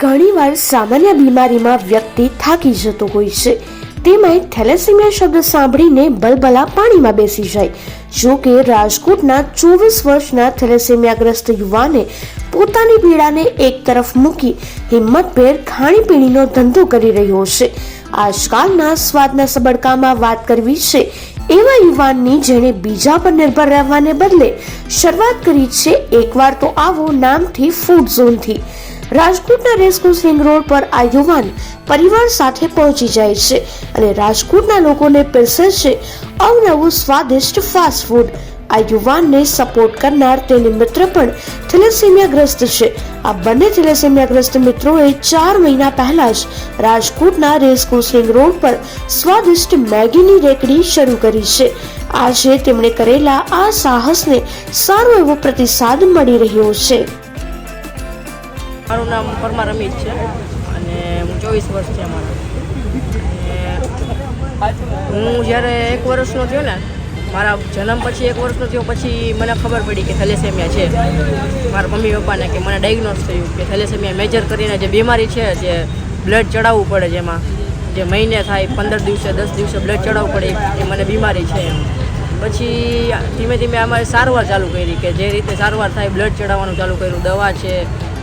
ઘણીવાર સામાન્ય બીમારીમાં વ્યક્તિ થાકી જતો હોય છે. તેમાંય થેલેસેમિયા શબ્દ સાંભળીને બલબલા પાણીમાં બેસી જાય. જો કે રાજકોટના ચોવીસ વર્ષના થેલેસેમિયાગ્રસ્ત યુવાને પોતાની પીડાને એક તરફ મૂકી હિંમતભેર ખાણીપીણીનો ધંધો કરી રહ્યો છે. આજકાલના સ્વાદના સબડકામાં વાત કરવી છે, એવા યુવાનની જેણે બીજા પર નિર્ભર રહેવાને બદલે શરૂઆત કરી છે, એકવાર તો આવો નામથી ફૂડ ઝોનથી રાજકોટના રેસકોર્સ રિંગ રોડ પર આ યુવાન પરિવાર સાથે પહોંચી જાય છે અને રાજકોટના લોકોને પીરસે છે અવનવું સ્વાદિષ્ટ ફાસ્ટ ફૂડ આ યુવાનને સપોર્ટ કરનાર તેની મિત્ર પણ થેલેસેમિયાગ્રસ્ત છે. આ બંને થેલેસેમિયાગ્રસ્ત મિત્રોએ ચાર મહિના પહેલા જ રાજકોટના રેસકોર્સ રિંગ રોડ પર સ્વાદિષ્ટ મેગીની રેકડી શરૂ કરી છે. આજે તેમણે કરેલા આ સાહસને સારો એવો પ્રતિસાદ મળી રહ્યો છે. મારું નામ પરમાર અમિત છે અને હું ચોવીસ વર્ષ છે અને હું જ્યારે એક વર્ષનો થયો ને, મારા જન્મ પછી એક વર્ષનો થયો, પછી મને ખબર પડી કે થેલેસેમિયા છે. મારા મમ્મી પપ્પાને કે મને ડાયગ્નોસ થયું કે થેલેસેમિયા મેજર કરીને જે બીમારી છે, જે બ્લડ ચડાવવું પડે જેમાં, જે મહિને થાય, પંદર દિવસે, દસ દિવસે બ્લડ ચડાવવું પડે, એ મને બીમારી છે એમ. પછી ધીમે ધીમે અમારે સારવાર ચાલુ કરી કે જે રીતે સારવાર થાય બ્લડ ચડાવવાનું ચાલુ કર્યું, દવા છે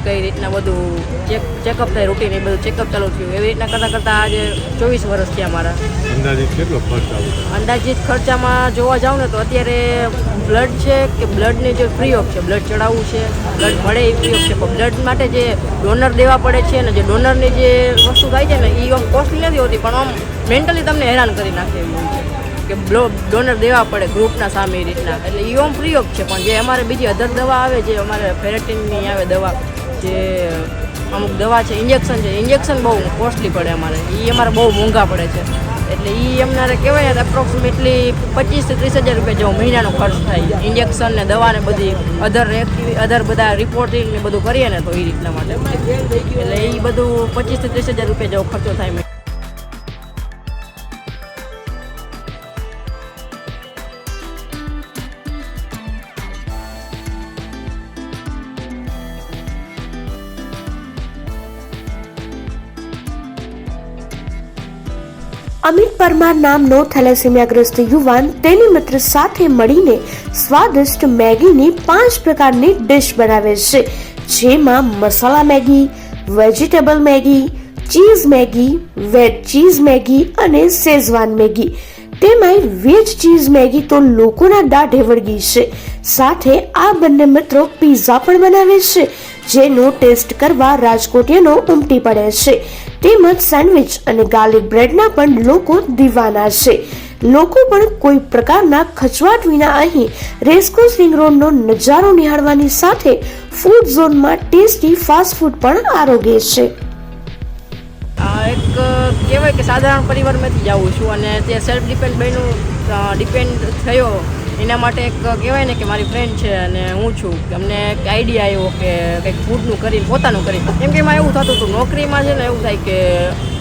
કઈ રીતના બધું ચેક ચેકઅપ થાય રૂટીન એ બધું ચેકઅપ ચાલુ થયું. એવી રીતના કરતાં કરતાં આજે ચોવીસ વર્ષ થયા મારા. અંદાજિત કેટલો ખર્ચ અંદાજિત ખર્ચામાં જોવા જાવ ને તો અત્યારે બ્લડ છે કે બ્લડને જે ફ્રી ઓફ છે બ્લડ ચડાવવું છે બ્લડ મળે એ ફ્રી ઓફ છે. પણ બ્લડ માટે જે ડોનર દેવા પડે છે ને જે ડોનરની જે વસ્તુ થાય છે ને એ આમ કોસ્ટલી નથી હોતી પણ આમ મેન્ટલી તમને હેરાન કરી નાખે એવું છે. કે બ્લો ડોનર દેવા પડે ગ્રુપના સામે રીતના. એટલે એ ઓમ ફ્રી ઓફ છે. પણ જે અમારે બીજી અધર દવા આવે જે અમારે ફેરેટિનની આવે દવા જે અમુક દવા છે ઇન્જેક્શન છે ઇન્જેક્શન બહુ કોસ્ટલી પડે અમારે. એ અમારે બહુ મોંઘા પડે છે. એટલે એ અમારે કહેવાય ને એપ્રોક્સિમેટલી પચીસથી ત્રીસ હજાર રૂપિયા જેવો મહિનાનો ખર્ચ થાય. ઇન્જેક્શન ને દવા ને બધી અધર અધર બધા રિપોર્ટિંગ ને બધું કરીએ ને તો એ રીતના માટે. એટલે એ બધું પચીસથી ત્રીસ હજાર રૂપિયા જેવો ખર્ચો થાય અમિત પરમાર નામનો થેલેસેમિયાગ્રસ્ત યુવાન તેની મિત્ર સાથે મળીને સ્વાદિષ્ટ મેગીની પાંચ પ્રકારની ડિશ બનાવે છે. જેમાં masala Maggi, vegetable Maggi, cheese Maggi, veg cheese Maggi અને શેઝવાન મેગી. તેમાંય વેજ ચીઝ મેગી તો લોકોના દાઢે વળગી છે. સાથે આ બંને મિત્રો પિઝા પણ બનાવે છે, જેનો ટેસ્ટ કરવા રાજકોટિયાનો ઉમટી પડે છે. તેમજ સેન્ડવિચ અને ગાર્લિક બ્રેડના પણ લોકો દીવાના છે. લોકો પણ કોઈ પ્રકારના ખચવાટ વિના અહીં રેસકોસ રિંગ રોડનો નજારો નિહાળવાની સાથે ફૂડ ઝોનમાં ટેસ્ટી ફાસ્ટ ફૂડ પણ આરોગે છે. આ એક, કહેવાય કે સાધારણ પરિવારમાંથી જ આવું છું અને તે સેલ્ફ ડિપેન્ડ બહેનો ડિપેન્ડ થયો એના માટે એક કહેવાય ને કે મારી ફ્રેન્ડ છે અને હું છું. અમને એક આઈડિયા આવ્યો કે કંઈક ફૂડનું કરીને, પોતાનું કરી એમ કે એમાં એવું થતું હતું, નોકરીમાં છે ને એવું થાય કે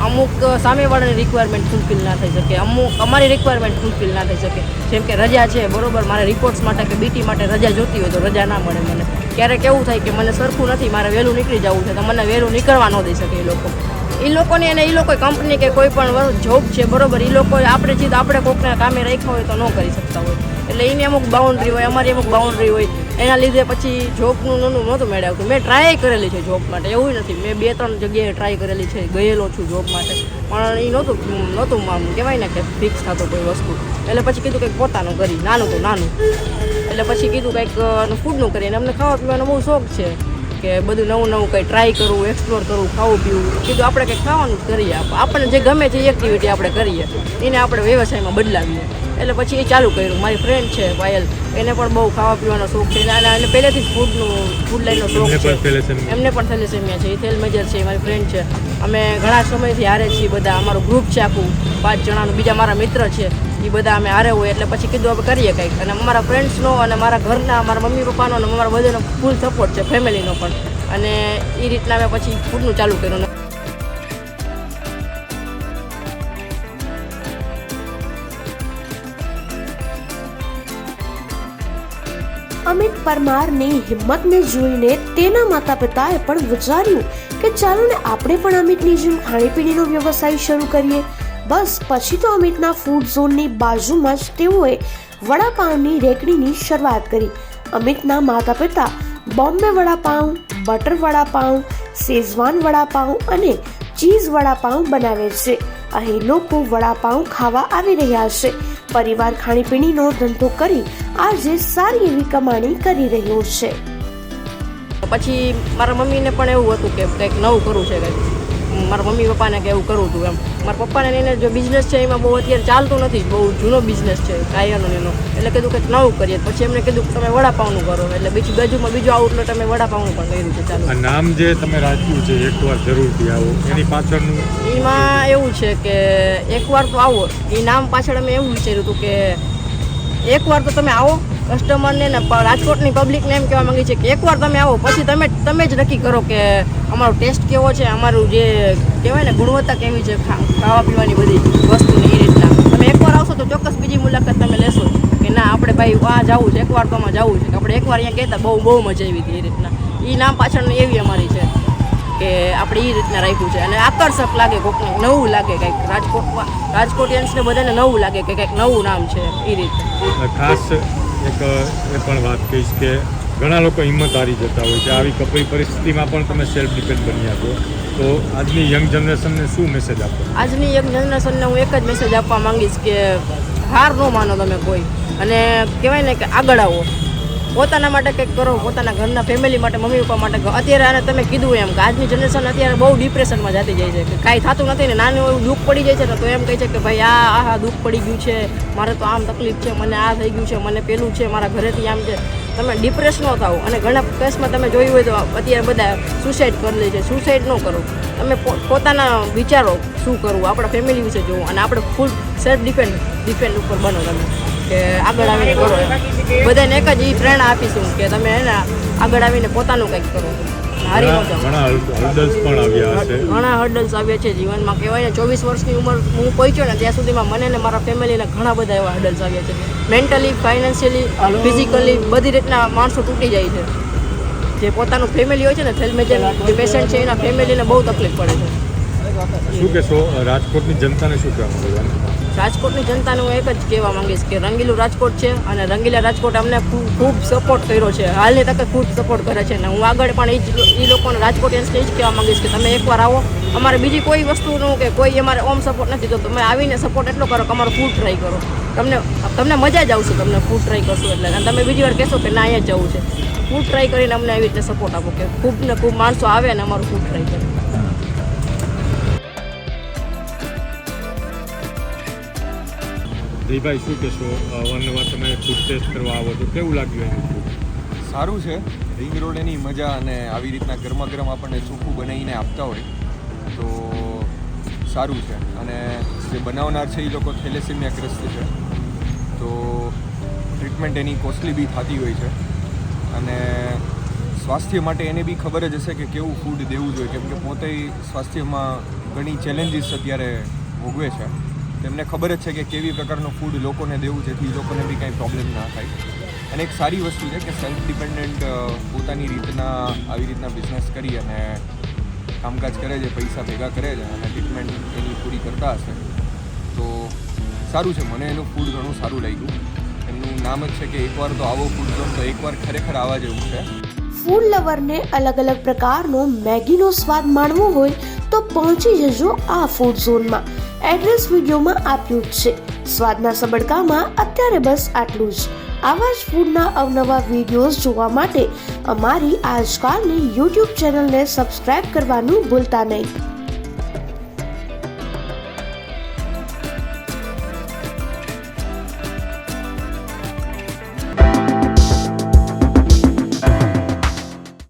અમુક સામેવાળાની રિક્વાયરમેન્ટ ફૂલફિલ ના થઈ શકે. અમુક, અમારી રિક્વાયરમેન્ટ ફૂલફિલ ના થઈ શકે. જેમ કે રજા છે, બરોબર, મારે રિપોર્ટ્સ માટે કે બીટી માટે રજા જોતી હોય તો રજા ના મળે મને. ક્યારેક એવું થાય કે મને સરખું નથી, મારે વહેલું નીકળી જવું છે તો મને વહેલું નીકળવા ન દઈ શકે એ લોકો. એ લોકોની અને એ લોકો કંપની કે કોઈ પણ જોબ છે, બરોબર એ લોકો આપણે જીત આપણે કોકને કામે રાખ્યા હોય તો ન કરી શકતા હોય. એટલે એની અમુક બાઉન્ડ્રી હોય, અમારી અમુક બાઉન્ડ્રી હોય. એના લીધે પછી જોબનું નોનું નહોતું મેળવ્યું મેં ટ્રાય કરેલી છે જોબ માટે, એવું નથી. મેં બે ત્રણ જગ્યાએ ટ્રાય કરેલી છે, ગયેલો છું જોબ માટે. પણ એ નહોતું નહોતું આમ કહેવાય ને કે ફિક્સ થતો કોઈ વસ્તુ. એટલે પછી કીધું કંઈક પોતાનું કરી, નાનું તો નાનું. એટલે પછી કીધું કંઈક ફૂડનું કરીને અમને ખાવા પીવાનો બહુ શોખ છે કે બધું નવું નવું કંઈ ટ્રાય કરવું એક્સપ્લોર કરવું ખાવું પીવું. કીધું આપણે કંઈક ખાવાનું જ કરીએ. આપણને જે ગમે છે એક્ટિવિટી આપણે કરીએ. એને આપણે વ્યવસાયમાં બદલાવીએ. એટલે પછી એ ચાલુ કર્યું. મારી ફ્રેન્ડ છે પાયલ એને પણ બહુ ખાવા પીવાનો શોખ છે. અને એને પહેલેથી જ ફૂડનું ફૂડ લાઈનનો શોખ છે. એમને પણ થેલેસેમિયા છે. એ થેલ મેજર છે મારી ફ્રેન્ડ છે. અમે ઘણા સમયથી હારે છીએ બધા. અમારું ગ્રુપ છે આખું. પાંચ જણાનું. બીજા મારા મિત્ર છે. એ બધા અમે હારે હોય એટલે પછી કીધું આપણે કરીએ કંઈક. અને અમારા ફ્રેન્ડ્સનો અને મારા ઘરના મારા મમ્મી પપ્પાનો અને અમારા બધાનો ફૂલ સપોર્ટ છે ફેમિલીનો પણ. અને એ રીતના અમે પછી ફૂડનું ચાલુ કર્યું. અમિત પરમારની હિંમતને જોઈને તેના માતા પિતાએ પણ વિચાર્યું કે ચાલો ને આપણે પણ અમિતની જેમ ખાણીપીણીનો વ્યવસાય શરૂ કરીએ. બસ, પછી તો અમિતના ફૂડ ઝોનની બાજુમાં જ તેઓએ વડાપાઉંની રેકડીની શરૂઆત કરી. અમિતના માતા પિતા બોમ્બે વડાપાઉં બટર વડાપાઉં શેઝવાન વડાપાઉં અને ચીઝ વડાપાઉં બનાવે છે. અહીં લોકો વડાપાઉં ખાવા આવી રહ્યા છે. પરિવાર ખાણીપીણીનો ધંધો કરી આજે સારી એવી કમાણી કરી રહ્યો છે. પછી મારા મમ્મીને પણ એવું હતું કે કંઈક નવું કરવું છે કંઈક. મારા મમ્મી પપ્પાને કે એવું કરવું હતું એમ. મારા પપ્પાને એને જો બિઝનેસ છે એમાં બહુ અત્યારે ચાલતું નથી બહુ જૂનો બિઝનેસ છે ટાયરનો એનો. એટલે કીધું કંઈક નવું કરીએ. પછી એમને કીધું કે તમે વડાપાવનું કરો. એટલે બીજું બાજુમાં બીજું આઉટલેટ અમે વડાપાવનું પણ કર્યું છે ચાલુ. નામ જે તમે રાખ્યું છે એકવાર જરૂરથી આવો. એની પાછળનું એમાં એવું છે કે એકવાર તો આવો. એ નામ પાછળ અમે એવું વિચાર્યું હતું કે એકવાર તો તમે આવો કસ્ટમરને ને રાજકોટની પબ્લિકને એમ કહેવા માંગી છે કે એકવાર તમે આવો, પછી તમે તમે જ નક્કી કરો કે અમારો ટેસ્ટ કેવો છે, અમારું જે કહેવાય ને ગુણવત્તા કેવી છે ખાવા પીવાની બધી વસ્તુની એ રીતના. તમે એકવાર આવશો તો ચોક્કસ બીજી મુલાકાત તમે લેશો કે ના, આપણે ભાઈ આ જવું છે, એકવાર તો આમાં જવું છે. કે આપણે એકવાર અહીંયા કહેતા બહુ બહુ મજા આવી હતી એ રીતના. એ નામ પાછળની એવી અમારી છે કે આપણે એ રીતના રાખ્યું છે. અને આકર્ષક લાગે કોઈકને નવું લાગે કંઈક રાજકોટમાં, રાજકોટિયન્સને બધાને નવું લાગે કે કંઈક નવું નામ છે એ રીતે ખાસ એક, એ પણ વાત કહીશ કે ઘણા લોકો હિંમત હારી જતા હોય છે. આવી કપરી પરિસ્થિતિમાં પણ તમે સેલ્ફ ડિપેન્ડ બન્યા છો તો આજની યંગ જનરેશનને શું મેસેજ આપો? આજની એક જનરેશનને હું એક જ મેસેજ આપવા માંગીશ કે હાર ન માનો તમે કોઈ. અને કહેવાય ને કે આગળ આવો. પોતાના માટે કંઈક કરો, પોતાના ઘરના ફેમિલી માટે, મમ્મી પપ્પા માટે અત્યારે આને તમે કીધું એમ કે આજની જનરેશન અત્યારે બહુ ડિપ્રેશનમાં જતી જાય છે કે કાંઈ થતું નથી ને, નાનું એવું દુઃખ પડી જાય છે ને, તો એમ કહે છે કે ભાઈ, આ આ આ દુઃખ પડી ગયું છે, મારે તો આમ તકલીફ છે, મને આ થઈ ગયું છે, મને પેલું છે, મારા ઘરેથી આમ છે. તમે ડિપ્રેસ ન થાવ અને ઘણા કેસમાં તમે જોયું હોય તો અત્યારે બધા સુસાઇડ કરી લે છે. સુસાઇડ ન કરો. તમે પોતાના વિચારો શું કરવું, આપણા ફેમિલી વિશે જોવું અને આપણે ફૂલ સેલ્ફ ડિપેન્ડ ડિપેન્ડ ઉપર બનો તમે. કે આગળ આવીને કરો બધાને એક જ એ પ્રેરણા આપીશું કે તમે એને આગળ આવીને પોતાનું કંઈક કરો. હારી ન ઘણા જાઓ ઘણા હર્ડલ્સ આવ્યા છે જીવનમાં. કહેવાય ને ચોવીસ વર્ષની ઉંમર હું પહોંચ્યો ને ત્યાં સુધીમાં મને ને મારા ફેમિલીને ઘણા બધા એવા હર્ડલ્સ આવ્યા છે. મેન્ટલી ફાઇનાન્શિયલી ફિઝિકલી બધી રીતના માણસો તૂટી જાય છે. જે પોતાનું ફેમિલી હોય છે ને થેલમેજર જે પેશન્ટ છે એના ફેમિલીને બહુ તકલીફ પડે છે. શું કહેશો? રાજકોટની જનતાને શું કહેવા? રાજકોટની જનતાને હું એક જ કહેવા માંગીશ કે રંગીલું રાજકોટ છે અને રંગીલા રાજકોટ અમને ખૂબ ખૂબ સપોર્ટ કર્યો છે. હાલની તકે ખૂબ સપોર્ટ કરે છે અને હું આગળ પણ એ જ એ લોકોને રાજકોટિયન્સને જ કહેવા માંગીશ કે તમે એકવાર આવો. અમારે બીજી કોઈ વસ્તુનું કે કોઈ અમારે ઓમ સપોર્ટ નથી, તો તમે આવીને સપોર્ટ એટલો કરો કે અમારો ફૂડ ટ્રાય કરો. તમને તમને મજા જ આવશે તમને ફૂડ ટ્રાય કરશો એટલે. અને તમે બીજી વાર કહેશો કે ના, અહીંયા જવું છે. ફૂડ ટ્રાય કરીને અમને આવી રીતે સપોર્ટ આપો કે ખૂબ ને ખૂબ માણસો આવે અને અમારું ફૂડ ટ્રાય કરે. જયભાઈ, શું કહેશો? અવારનવાર તમે ફૂડ ટેસ્ટ કરવા આવો છો. કેવું લાગ્યું એનું સારું છે. રિંગ રોડ એની મજા અને આવી રીતના ગરમા ગરમ આપણને ચોખ્ખું બનાવીને આપતા હોય, તો સારું છે. અને જે બનાવનાર છે એ લોકો થેલેસેમિયાગ્રસ્ત છે. તો ટ્રીટમેન્ટ એની કોસ્ટલી બી થતી હોય છે. અને સ્વાસ્થ્ય માટે એને બી ખબર જ હશે કે કેવું ફૂડ દેવું જોઈએ. કેમ કે પોતે સ્વાસ્થ્યમાં ઘણી ચેલેન્જીસ અત્યારે ભોગવે છે. તેમને ખબર જ છે કે કેવી પ્રકારનું ફૂડ લોકોને દેવું જેથી લોકોને બી કાંઈ પ્રોબ્લેમ ના થાય. અને એક સારી વસ્તુ છે કે સેલ્ફ ડિપેન્ડન્ટ પોતાની રીતના આવી રીતના બિઝનેસ કરી અને કામકાજ કરે છે, પૈસા ભેગા કરે છે અને ટ્રીટમેન્ટ એની પૂરી કરતા હશે. તો સારું છે, મને એનું ફૂડ ઘણું સારું લાગ્યું. એમનું નામ જ છે કે એકવાર તો આવો ફૂડ ઝોન તો એકવાર ખરેખર આવા જેવું છે. ફૂડ લવરને અલગ અલગ પ્રકારનો મેગીનો સ્વાદ માણવો હોય તો પહોંચી જજો આ ફૂડ ઝોનમાં એડ્રેસ વિડીયોમાં આપ્યું જ છે. સ્વાદના સબડકામાં અત્યારે બસ આટલું જ. આવા જ ફૂડના અવનવા વિડીયોઝ જોવા માટે અમારી આજકાલની યુટ્યુબ ચેનલને સબસ્ક્રાઇબ કરવાનું ભૂલતા નહીં.